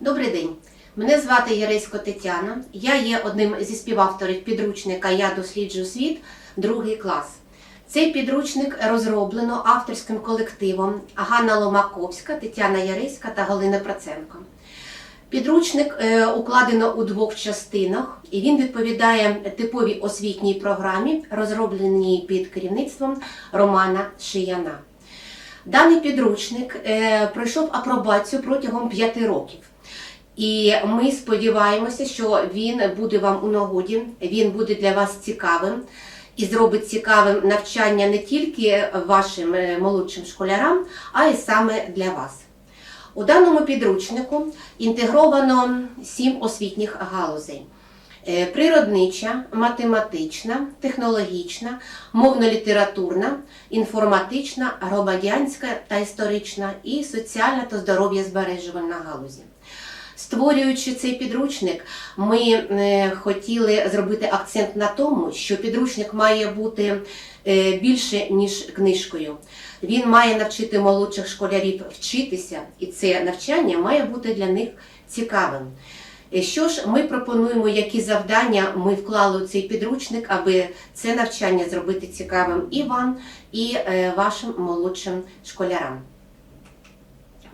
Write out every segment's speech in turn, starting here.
Добрий день. Мене звати Яресько Тетяна. Я є одним зі співавторів підручника Я досліджую світ, другий клас. Цей підручник розроблено авторським колективом Ганна Ломаковська, Тетяна Яреська та Галина Проценко. Підручник е, укладено у двох частинах, і він відповідає типовій освітній програмі, розробленій під керівництвом Романа Шияна. Даний підручник е, пройшов апробацію протягом п'яти років. І ми сподіваємося, що він буде вам у нагоді, він буде для вас цікавим і зробить цікавим навчання не тільки вашим е, молодшим школярам, а й саме для вас. У даному підручнику інтегровано сім освітніх галузей: природнича, математична, технологічна, мовно-літературна, інформатична, громадянська та історична і соціальна та здоров'я збережувальна галузі. Створюючи цей підручник, ми е, хотіли зробити акцент на тому, що підручник має бути е, більше ніж книжкою. Він має навчити молодших школярів вчитися, і це навчання має бути для них цікавим. Що ж ми пропонуємо, які завдання ми вклали у цей підручник, аби це навчання зробити цікавим і вам, і е, вашим молодшим школярам.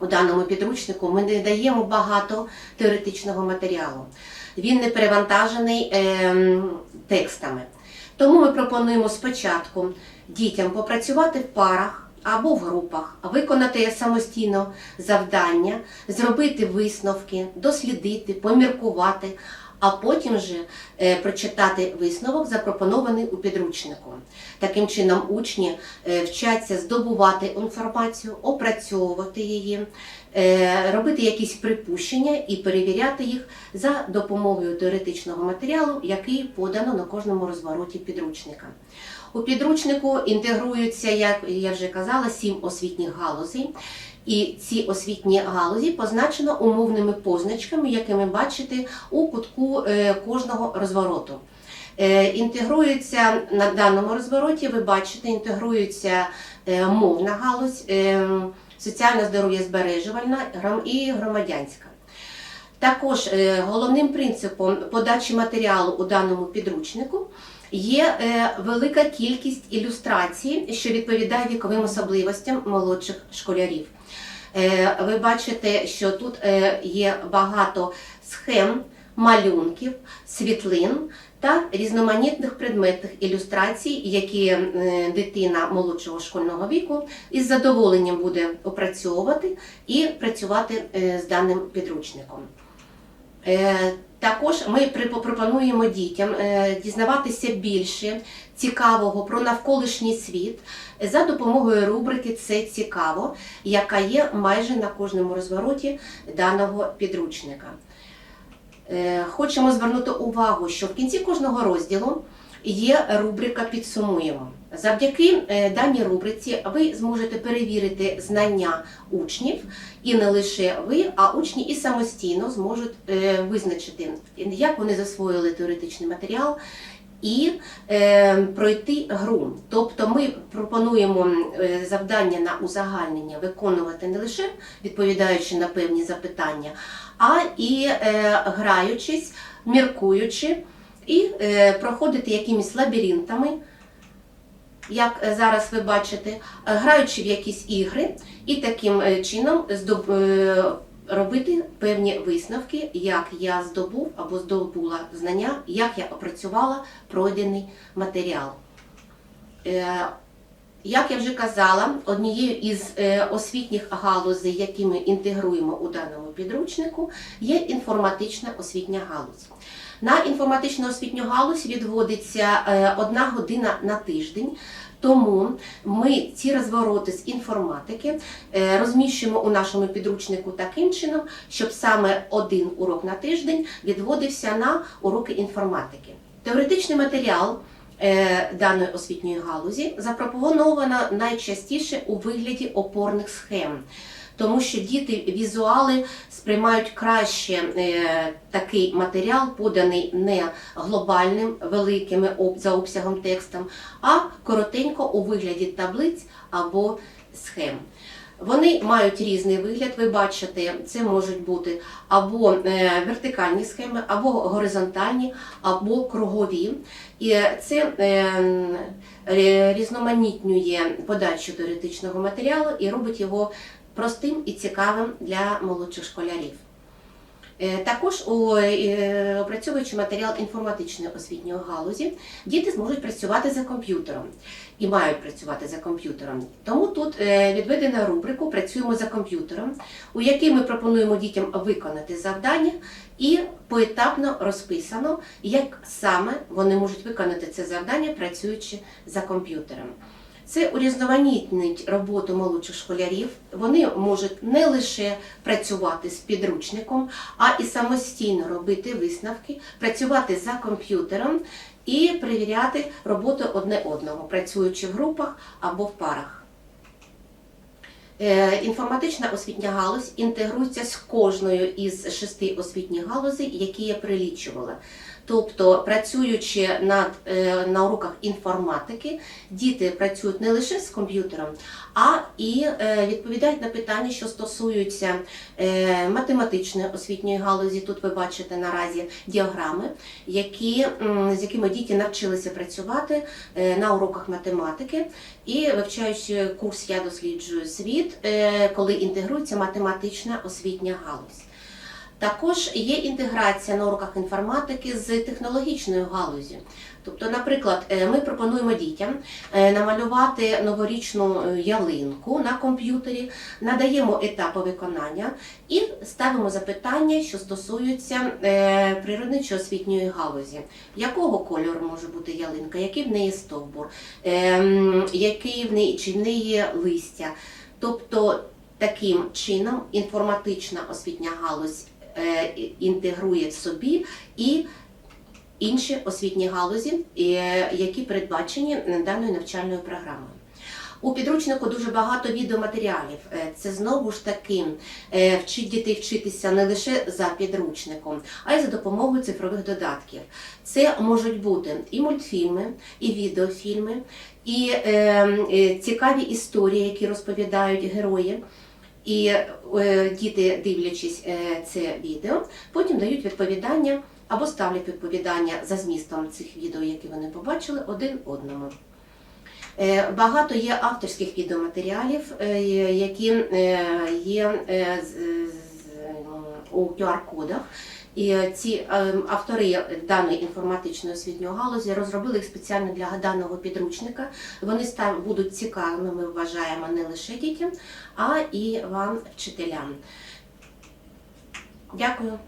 У даному підручнику ми не даємо багато теоретичного матеріалу. Він не перевантажений ем, текстами. Тому ми пропонуємо спочатку дітям попрацювати в парах або в групах, виконати самостійно завдання, зробити висновки, дослідити, поміркувати, а потім же е, прочитати висновок, запропонований у підручнику. Таким чином, учні е, вчаться здобувати інформацію, опрацьовувати її, е, робити якісь припущення і перевіряти їх за допомогою теоретичного матеріалу, який подано на кожному розвороті підручника. У підручнику інтегруються, як я вже казала, сім освітніх галузей. І ці освітні галузі позначено умовними позначками, які ви бачите у кутку е, кожного розвороту. Е, Інтегрується на даному розвороті, ви бачите, інтегрується е, мовна галузь, соціальне здоров'я збережувальна і громадянська. Також головним принципом подачі матеріалу у даному підручнику є е, велика кількість ілюстрацій, що відповідає віковим особливостям молодших школярів. Е, Ви бачите, що тут е, є багато схем, малюнків, світлин та різноманітних предметних ілюстрацій, які дитина молодшого школьного віку із задоволенням буде опрацьовувати і працювати з даним підручником. Е, Також ми пропонуємо дітям е, дізнаватися більше цікавого про навколишній світ за допомогою рубрики Це цікаво, яка є майже на кожному розвороті даного підручника. Е, Хочемо звернути увагу, що в кінці кожного розділу є рубрика Підсумуємо. Завдяки е, даній рубриці ви зможете перевірити знання учнів, і не лише ви, а учні і самостійно зможуть е, визначити, як вони засвоїли теоретичний матеріал. І е, пройти гру. Тобто ми пропонуємо завдання на узагальнення виконувати не лише відповідаючи на певні запитання, а і граючись, міркуючи і проходити якимись лабіринтами, як е, зараз ви бачите, е, граючи в якісь ігри, і таким е, чином робити певні висновки, як я здобув або здобула знання, як я опрацювала пройдений матеріал. Як я вже казала, однією із е, освітніх галузей, які ми інтегруємо у даному підручнику, є інформатична освітня галузь. На інформатичну освітню галузь відводиться е, одна година на тиждень. Тому ми ці розвороти з інформатики е, розміщуємо у нашому підручнику таким чином, щоб саме один урок на тиждень відводився на уроки інформатики. Теоретичний матеріал даної освітньої галузі запропоновано найчастіше у вигляді опорних схем. Тому що діти візуали сприймають краще е, такий матеріал, поданий не глобальним великим за обсягом текстом, а коротенько у вигляді таблиць або схем. Вони мають різний вигляд. Ви бачите, це можуть бути або е, вертикальні схеми, або горизонтальні, або кругові. І це е, різноманітнює подачу теоретичного матеріалу і робить його простим і цікавим для молодших школярів. Е, Також у е, опрацьовуючи матеріал інформатичної освітньої галузі, діти зможуть працювати за комп'ютером і мають працювати за комп'ютером. Тому тут е, відведена рубрику Працюємо за комп'ютером, у якій ми пропонуємо дітям виконати завдання і поетапно розписано, як саме вони можуть виконати це завдання, працюючи за комп'ютером. Це урізноманітнить роботу молодших школярів. Вони можуть не лише працювати з підручником, а і самостійно робити висновки, працювати за комп'ютером і перевіряти роботу одне одного, працюючи в групах або в парах. Е, Інформатична освітня галузь інтегрується з кожною із шести освітніх галузей, які я прилічувала. Тобто, працюючи над, е, на уроках інформатики, діти працюють не лише з комп'ютером, а і е, відповідають на питання, що стосуються математичної освітньої галузі. Тут ви бачите наразі діаграми, які, з якими діти навчилися працювати на уроках математики і вивчаючи курс Я досліджую світ, е, коли інтегрується математична освітня галузь. Також є інтеграція на уроках інформатики з технологічною галузі. Тобто, наприклад, е, ми пропонуємо дітям е, намалювати новорічну ялинку на комп'ютері, надаємо етапи виконання і ставимо запитання, що стосуються е, природничо-освітньої галузі. Якого кольору може бути ялинка, який в неї стовбур, ем, який в неї чи в неї листя. Тобто таким чином інформатична освітня галузь е, інтегрує в собі і інші освітні галузі, е, які передбачені даною навчальною програмою. У підручнику дуже багато відеоматеріалів. Е, Це знову ж таки е, вчить дітей вчитися не лише за підручником, а й за допомогою цифрових додатків. Це можуть бути і мультфільми, і відеофільми, і е, цікаві історії, які розповідають герої. І е, діти, дивлячись е, це відео, потім дають відповідання або ставлять відповідання за змістом цих відео, які вони побачили, один одному. Е, Багато є авторських відеоматеріалів, е, які е, є у QR-кодах. І ці автори даної інформатичної освітньої галузі розробили їх спеціально для даного підручника. Вони будуть цікавими, ми вважаємо, не лише дітям, а і вам, вчителям. Дякую.